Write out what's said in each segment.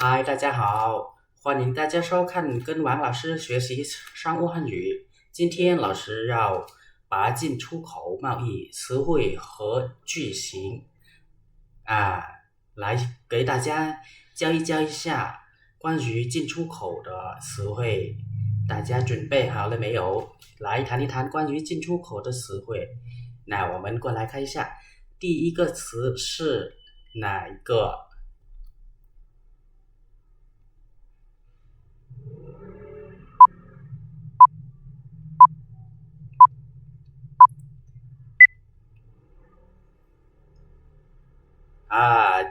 嗨，大家好，欢迎大家收看跟王老师学习商务汉语。今天老师要把进出口贸易词汇和句型啊，来给大家教一教一下关于进出口的词汇。大家准备好了没有？来谈一谈关于进出口的词汇。那我们过来看一下，第一个词是哪一个？啊，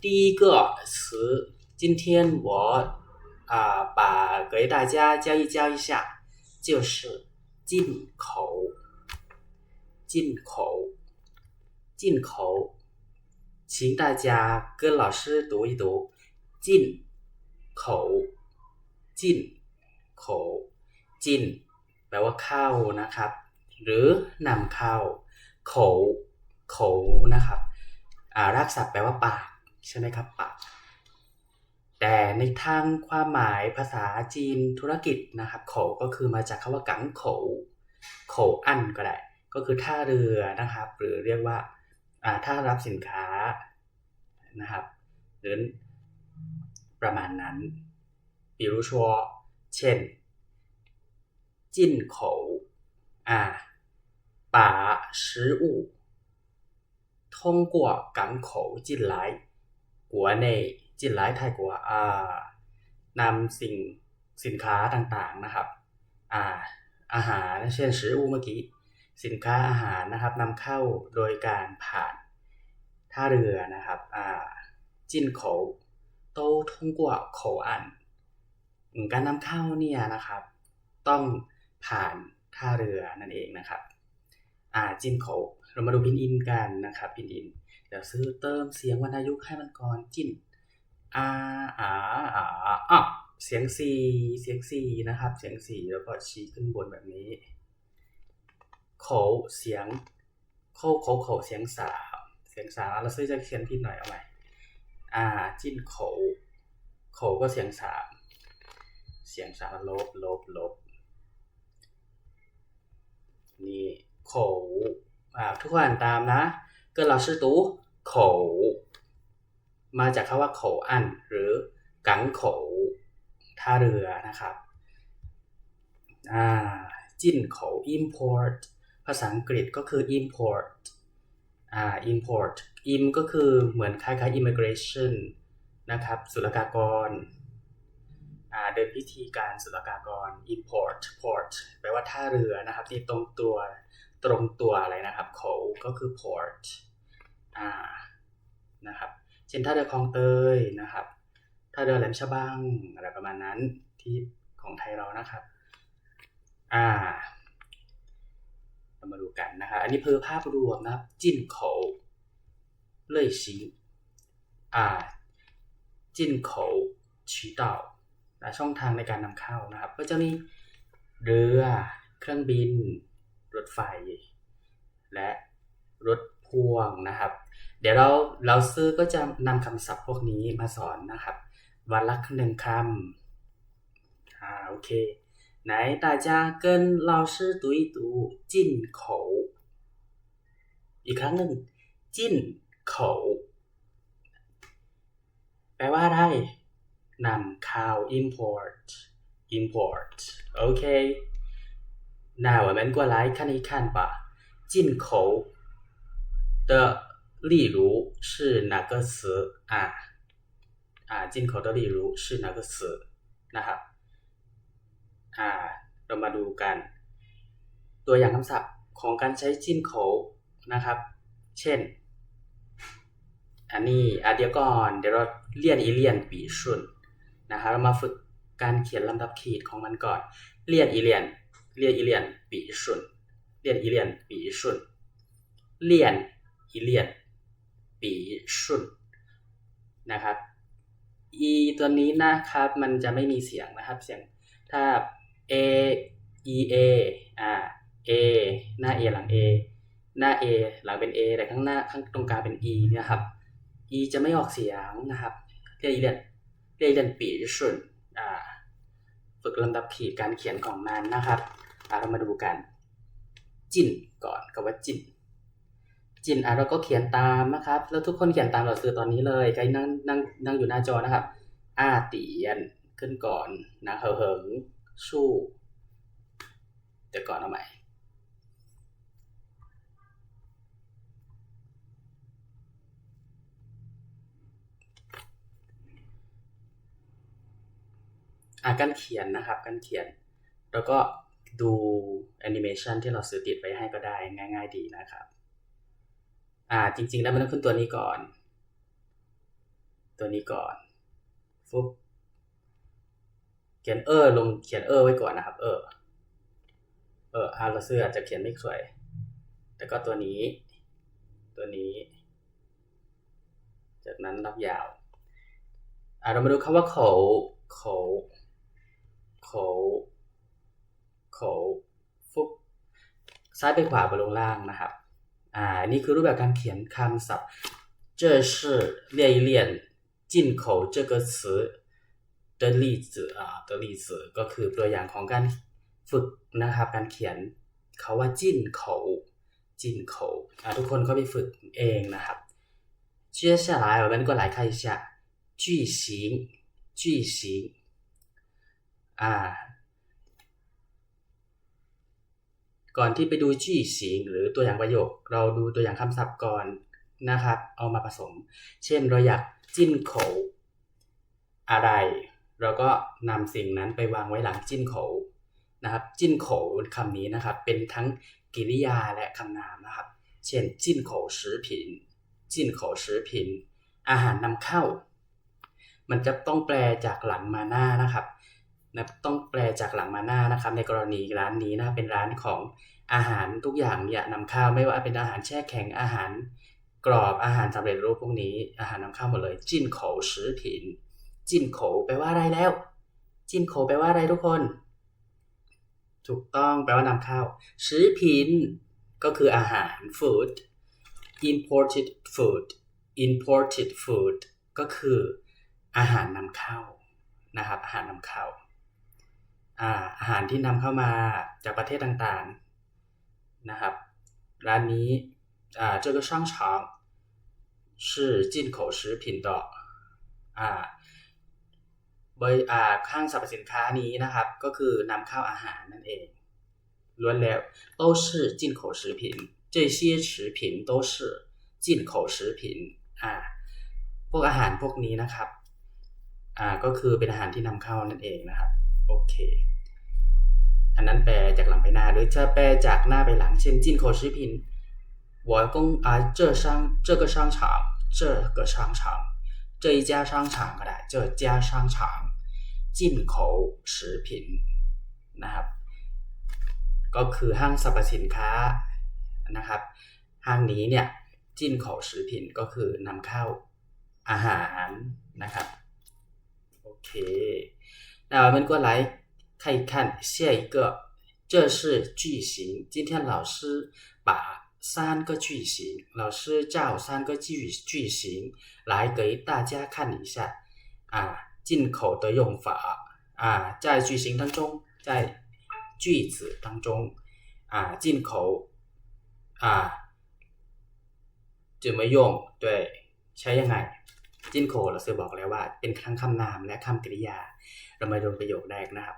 第一个词，今天我啊把给大家教一教一下，就是进口，进口，进口，请大家跟老师读一读，进口，进口，进แปลว่าเข้านะครับ หรือนำเข้าโขโขนะครับอ่า รากศัพท์แปลว่าปากใช่ไหมครับปากแต่ในทางความหมายภาษาจีนธุรกิจนะครับโขก็คือมาจากคำว่ากังโขโขอันก็ได้ ก็คือท่าเรือนะครับ หรือเรียกว่าอ่าท่ารับสินค้านะครับ หรือประมาณนั้น比如说เช่น进口啊把食物 通过港口进来国内进来泰国อ่านำสิ่งสินค้าต่างๆนะครับ อ่า อาหารเช่นซื้ออูเมื่อกี้ สินค้าอาหารนะครับนำเข้าโดยการผ่านท่าเรือนะครับ อ่า จินโขโต้ทุ่งกัวโขอันการนำเข้าเนี่ยนะครับ ต้องผ่านท่าเรือนั่นเองนะครับ อ่า จินโข เรามาดูพินอินกันนะครับพินอิน เดี๋ยวซื้อเติมเสียงวรรณยุกต์ให้มันก่อนจิ้นอาอาอาอะเสียงซีเสียงซีนะครับ เสียงสีแล้วก็ชี้ขึ้นบนแบบนี้โขเสียงโคโคโขเสียงสามเสียงสามเราซื้อจะเขียนผิดหน่อยเอาใหม่อ่าจิ้นโขโขก็เสียงสามเสียงสามลบลบลบนี่โขา ทุกคนอ่านตามนะกิดเราชื่อตู้โขมาจากคำว่าโขอันหรือกังโขท่าเรือนะครับอ่าจิ้นโข import ภาษาอังกฤษก็คือ import อ่า import im ก็คือเหมือนคล้ายๆ immigration นะครับศุลกากรอ่าโดยพิธีการศุลกากร import port แปลว่าท่าเรือนะครับที่ตรงตัว ตรงตัวอะไรนะครับโขก็คือ port อ่านะครับ เช่นท่าเรือคลองเตยนะครับท่าเรือแหลมฉบังอะไรประมาณนั้นที่ของไทยเรานะครับ อ่าเรามาดูกันนะครับ อันนี้เพื่อภาพรวมนะครับ จิ้นเขาเล่ยซิงอ่า จิ้นเขาฉีดาและช่องทางในการนำเข้านะครับ ก็จะมีเรือ เครื่องบิน รถไฟ และรถพ่วงนะครับ เดี๋ยวเราเราซื้อก็จะนำคำศัพท์พวกนี้มาสอนนะครับ วันละหนึ่งคำอ่าโอเคไหน大家跟老师读一读进口อีกครั้งหนึ่งจิ้นเขาแปลว่าอะไรนำเข้า import import OK 那我们过来看一看吧进口的例如是哪个词啊อ่า进口的例如是哪个词นะครับ อ่า เรามาดูกัน ตัวอย่างคำศัพท์ของการใช้จิ้นโขนะครับ เช่น อันนี้อ่ะเดี๋ยวก่อน เดี๋ยวเราเรียนอีเลียนปีชุนนะครับเรามาฝึกการเขียนลำดับขีดของมันก่อน เรียนอีเลียน เรียนอีเลียนปีชุนเรียนอีเลียนปีชุนเรียนอีเลียนปีชุนนะครับ e ตัวนี้นะครับ มันจะไม่มีเสียงนะครับ เสียงถ้า a e a อ่า a หน้า a หลัง a หน้า a หลังเป็น a แต่ข้างหน้าข้างตรงกลางเป็น e นะครับ e จะไม่ออกเสียงนะครับ เรียกอีเรียนเรียนปีสุนอ่า ฝึกลำดับขีดการเขียนของมันนะครับ เรามาดูกัน จินก่อนกับว่าจินจินอะเราก็เขียนตามนะครับ แล้วทุกคนเขียนตามเราซื้อตอนนี้เลยใครนั่งนั่งนั่งอยู่หน้าจอนะครับอาเตียนขึ้นก่อนนะเหิงเหิงสู้เดี๋ยวก่อนเอาใหม่อะการเขียนนะครับการเขียน แล้วก็ ดูแอนิเมชันที่เราซื้อติดไว้ให้ก็ได้ง่าย ๆ ดีนะครับ อ่า จริง ๆ แล้วมันต้องขึ้นตัวนี้ก่อน ตัวนี้ก่อนฟุ๊บเขียนเออลงเขียนเออไว้ก่อนนะครับ เออ เออฮาเราซื้ออาจจะเขียนไม่สวย แต่ก็ตัวนี้ ตัวนี้ จากนั้นรับยาว อ่าเรามาดูคำว่าเขาเขาเขา เขาฟุบซ้ายไปขวาไปลงล่างนะครับ อ่า นี่คือรูปแบบการเขียนคำศัพท์这是练一练进口这个词的例子啊的例子ก็คือตัวอย่างของการฝึกนะครับ การเขียนเขาว่าจิ้นเขาจิ้นเขาอ่าทุกคนก็ไปฝึกเองนะครับ接下来我们过来看一下句型句型อ่า ก่อนที่ไปดูชี่เสียงหรือตัวอย่างประโยค เราดูตัวอย่างคำศัพท์ก่อนนะครับ เอามาผสม เช่นเราอยากจิ้นโขอะไร เราก็นำสิ่งนั้นไปวางไว้หลังจิ้นโขนะครับ จิ้นโขคำนี้นะครับ เป็นทั้งกิริยาและคำนามนะครับ เช่น จิ้นโขสิผิน จิ้นโขสิผิน อาหารนำเข้า มันจะต้องแปลจากหลังมาหน้านะครับ นะต้องแปลจากหลังมาหน้านะครับ ในกรณีร้านนี้นะเป็นร้านของอาหารทุกอย่างเนี่ยนำเข้าไม่ว่าเป็นอาหารแช่แข็งอาหารกรอบอาหารสำเร็จรูปพวกนี้อาหารนำเข้าหมดเลย จิ้นโขชื้อผิน จิ้นโขแปลว่าอะไรแล้ว จิ้นโขแปลว่าอะไรทุกคน ถูกต้องแปลว่านำเข้าชื้อผิน ก็คืออาหาร food imported food imported food ก็คืออาหารนำเข้านะครับอาหารนำเข้า อาอาหารที่นำเข้ามาจากประเทศต่างๆนะครับ ร้านนี้อ่า这个商场是进口食品的อ่าบริอ่าห้างสรรพสินค้านี้นะครับ ก็คือนำเข้าอาหารนั่นเองล้วนแล้ว都是进口食品这些食品都是进口食品อ่าพวกอาหารพวกนี้นะครับ อ่าก็คือเป็นอาหารที่นำเข้านั่นเองนะครับ โอเค อันนั้นแปลจากหลังไปหน้าหรือจะแปลจากหน้าไปหลังเช่น进口食品我公啊这商这个商场这个商场这一家商场ก็ได้这家商场进口食品นะครับ ก็คือห้างสรรพสินค้านะครับ ห้างนี้เนี่ยจิ้นเขา食品ก็คือนำเข้าอาหารนะครับ OK， 那我们过来看一看下一个，这是句型。今天老师把三个句型，老师照三个句句型来给大家看一下啊，进口的用法啊，在句型当中，在句子当中啊，进口啊怎么用？对，ใช้ยังไง จิ้นโคเราซื้อบอกแล้วว่าเป็นทั้งคำนามและคำกริยา เรามาดูประโยคแรกนะครับ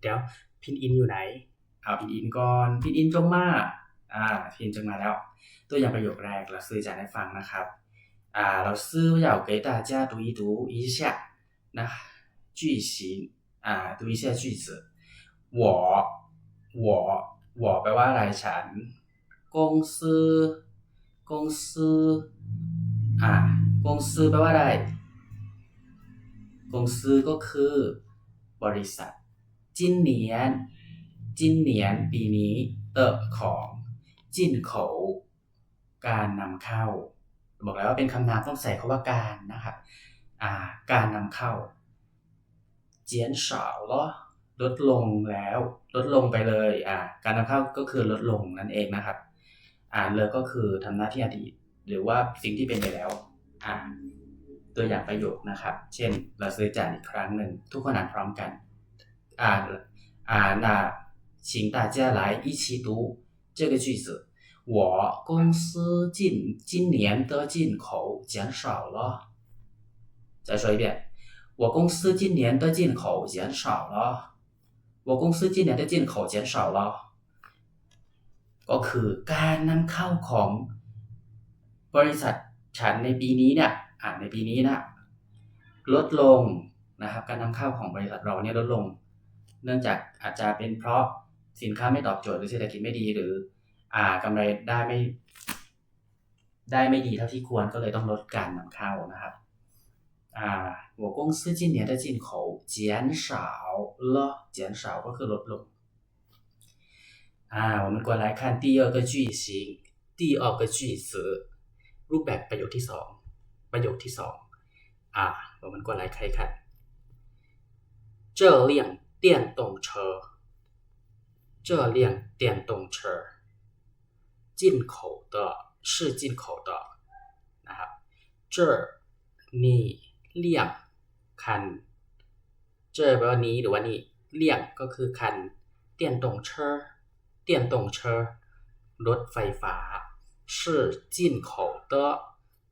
เดี๋ยวพินอินอยู่ไหนเอาพินอินก่อนพินอินจงมาอ่าพินจงมาแล้ว ตัวอย่างประโยคแรกเราซื้อจะให้ฟังนะครับ อ่าเราซื้ออยาก给大家读一读一下นะ句型อ่า读一下句子我我我แปลว่าอะไรฉัน公司公司อ่ากงซื้อแปลว่าอะไร กงซื้อก็คือบริษัท จินเหนียน จินเหนียนปีนี้เติบของ จินเขาการนำเข้า บอกแล้วว่าเป็นคำนามต้องใส่คาว่าการนะครับการนำเข้า เจียนเสาเหรอลดลงแล้วลดลงไปเลยอ่าการนำเข้าก็คือลดลงนั่นเองนะครับ อ่าเลยก็คือทำหน้าที่อดีต หรือว่าสิ่งที่เป็นไปแล้วอ่า ตัวอย่างประโยคนะครับ เช่น เราซื้อจานอีกครั้งหนึ่ง ทุกคนอ่านพร้อมกัน อ่านอ่าน那请大家来一起读这个句子。我公司近今年的进口减少了。再说一遍，我公司今年的进口减少了。我公司今年的进口减少了。ก็คือการนำเข้าของบริษัทฉันในปีนี้เนี่ยอ่า ในปีนี้นะลดลงนะครับ การนำเข้าของบริษัทเราเนี่ยลดลง เนื่องจากอาจจะเป็นเพราะสินค้าไม่ตอบโจทย์หรือเศรษฐกิจไม่ดีหรือ อ่ากำไรได้ไม่ ได้ไม่ดีเท่าที่ควรก็เลยต้องลดการนำเข้านะครับอ่า我公司今年的进口减少了减少ก็คือลดลงอ่า我们过来看第二个句型第二个句子รูปแบบประโยคที่สอง ประโยคที่สองอ่า我们过来看一看这辆电动车这辆电动车进口的是进口的นะครับ这นี่เลี่ยงคันเจอแปลว่านี้หรือว่านี่เลี่ยงก็คือคันเตียนตงเชอร์เตียนตงเชอร์รถไฟฟ้า是进口的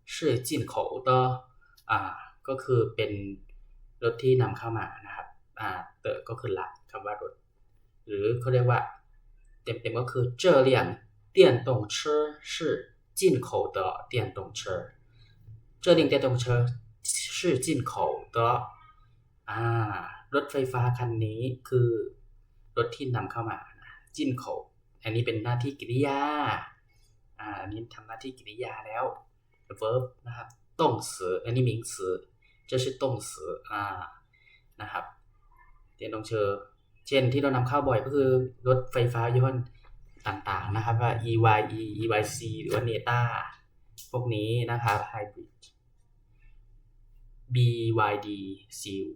是进口的อ่าก็คือเป็นรถที่นำเข้ามานะครับอ่าเตอก็คือละคำว่ารถ หรือเขาเรียกว่า เต็มๆก็คือ这辆电动车是进口的电动车这辆电动车是进口的อ่ารถไฟฟ้าคันนี้คือ รถที่นำเข้ามาจินโขอันนี้เป็นหน้าที่กริยาอ่าอันนี้ทำหน้าที่กริยาแล้ว verb นะครับ动词อันนี้名词这是动词อ่านะครับเตียนตงเชอเช่นที่เรานำเข้าบ่อยก็คือ รถไฟฟ้ายี่ห้อต่างๆนะครับว่า EYE EYC หรือว่า NETA พวกนี้นะครับ Hybrid BYD Seal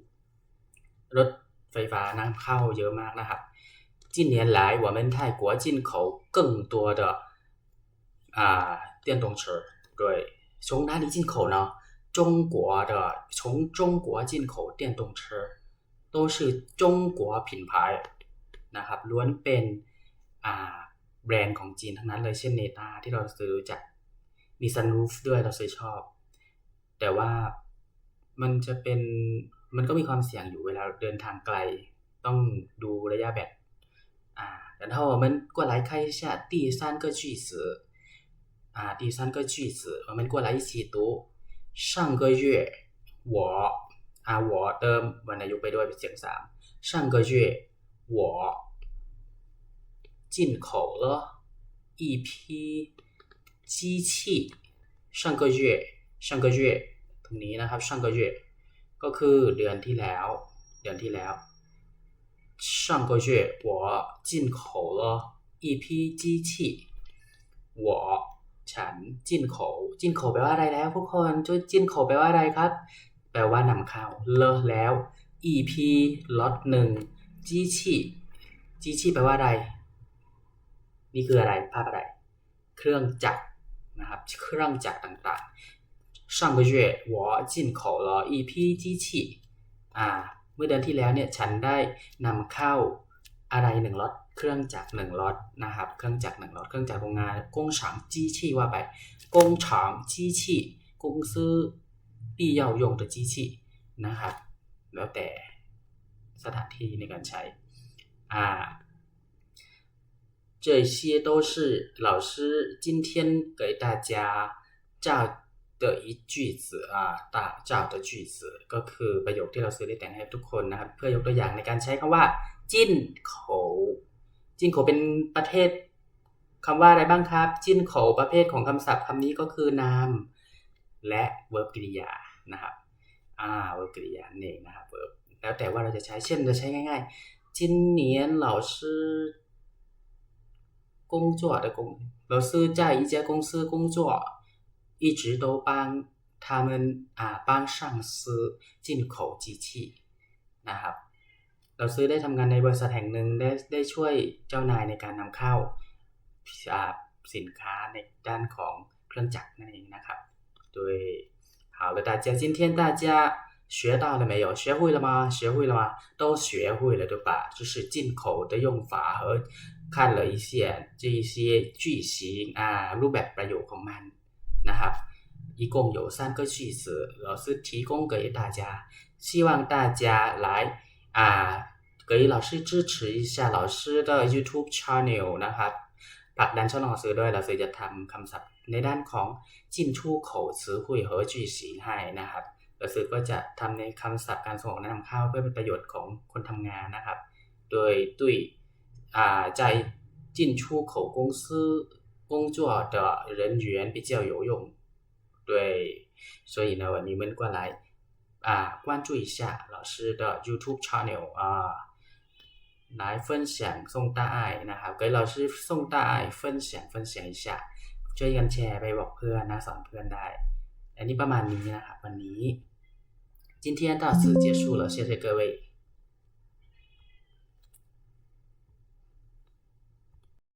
รถไฟฟ้านำเข้าเยอะมากนะครับ近年来我们泰国进口更多的啊电动车对 从哪里进口呢中国的从中国进口电动车都是中国品牌นะครับล้วนเป็นอ่าแบรนด์ของจีนทั้งนั้นเลยเช่นเนตาที่เราซื้อจากมีซันรูฟด้วยเราซื้อชอบ แต่ว่ามันจะเป็นมันก็มีความเสี่ยงอยู่เวลาเดินทางไกล ต้องดูระยะแบตอ่า然后我们过来看一下第三个句子 啊第三个句子我们过来一起读上个月我啊我เติมวรรณยุกต์ไปด้วยเป็นเสียงสาม上个月我进口了一批机器上个月上个月ตรงนี้นะครับ上个月ก็คือเดือนที่แล้ว เดือนที่แล้ว上个月我进口了一批机器我 ฉันจินโขจินโขแปลว่าอะไรแล้วทุกคนจุจินโขแปลว่าอะไรครับ แปลว่านำเข้าเลอแล้ว EP ล็อตหนึ่งจีชีจีชีแปลว่าอะไร นี่คืออะไรภาพอะไร เครื่องจักรนะครับ เครื่องจักรต่างๆ上个月我进口了一批机器อ่า เมื่อเดือนที่แล้วเนี่ย ฉันได้นำเข้าอะไรหนึ่งล็อต เครื่องจักรหนึ่งล็อตนะครับ เครื่องจักรหนึ่งล็อต เครื่องจักรโรงงาน工厂机器ว่าไป工厂机器公司必要用的机器นะครับ แล้วแต่สถานที่ในการใช้ อ่า这些都是老师今天给大家照的一句子อ่าตาเจ้า的句子ก็คือประโยคที่เราซื้อได้แต่งให้ทุกคนนะครับ เพื่อยกตัวอย่างในการใช้คำว่า จิ้นโข จิ้นโขเป็นประเทศคำว่าอะไรบ้างครับ จิ้นโขประเภทของคำศัพท์คำนี้ก็คือนามและเวิร์บกริยานะครับ อ่าเวิร์บกริยาเองนะครับเวิร์บแล้วแต่ว่าเราจะใช้เช่นจะใช้ง่ายๆ今年老师工作的工老师在一家公司工作一直都帮他们啊帮上司进口机器นะครับ เราซื้อได้ทำงานในบริษัทแห่งหนึ่งได้ได้ช่วยเจ้านายในการนำเข้าอ่าสินค้าในด้านของเครื่องจักรนั่นเองนะครับ โดย好 好了，大家今天大家学到了没有？学会了吗？学会了吗？都学会了对吧？就是进口的用法和看了一些这一些句型啊รูปแบบประโยคของมันนะครับ一共有三个句子，老师提供给大家，希望大家来 啊给老师支持一下老师的 YouTube channel นะครับผลักดันช่องหนังสือด้วยเราจะทำคำศัพท์ในด้านของจินชู่口词汇和句型ให้นะครับเราซื้อก็จะทำในคำศัพท์การส่งออกนำเข้าเพื่อเป็นประโยชน์ของคนทำงานนะครับ โดย对啊在进出口公司工作的人员比较有用对，所以呢，你们过来 啊，关注一下老师的 YouTube channel 啊，来分享送大爱นะครับ给老师送大爱分享分享一下ช่วยกันแชร์ไปบอกเพื่อนนะสอนเพื่อนได้ อันนี้ประมาณนี้นะครับวันนี้今天到此结束了，谢谢各位。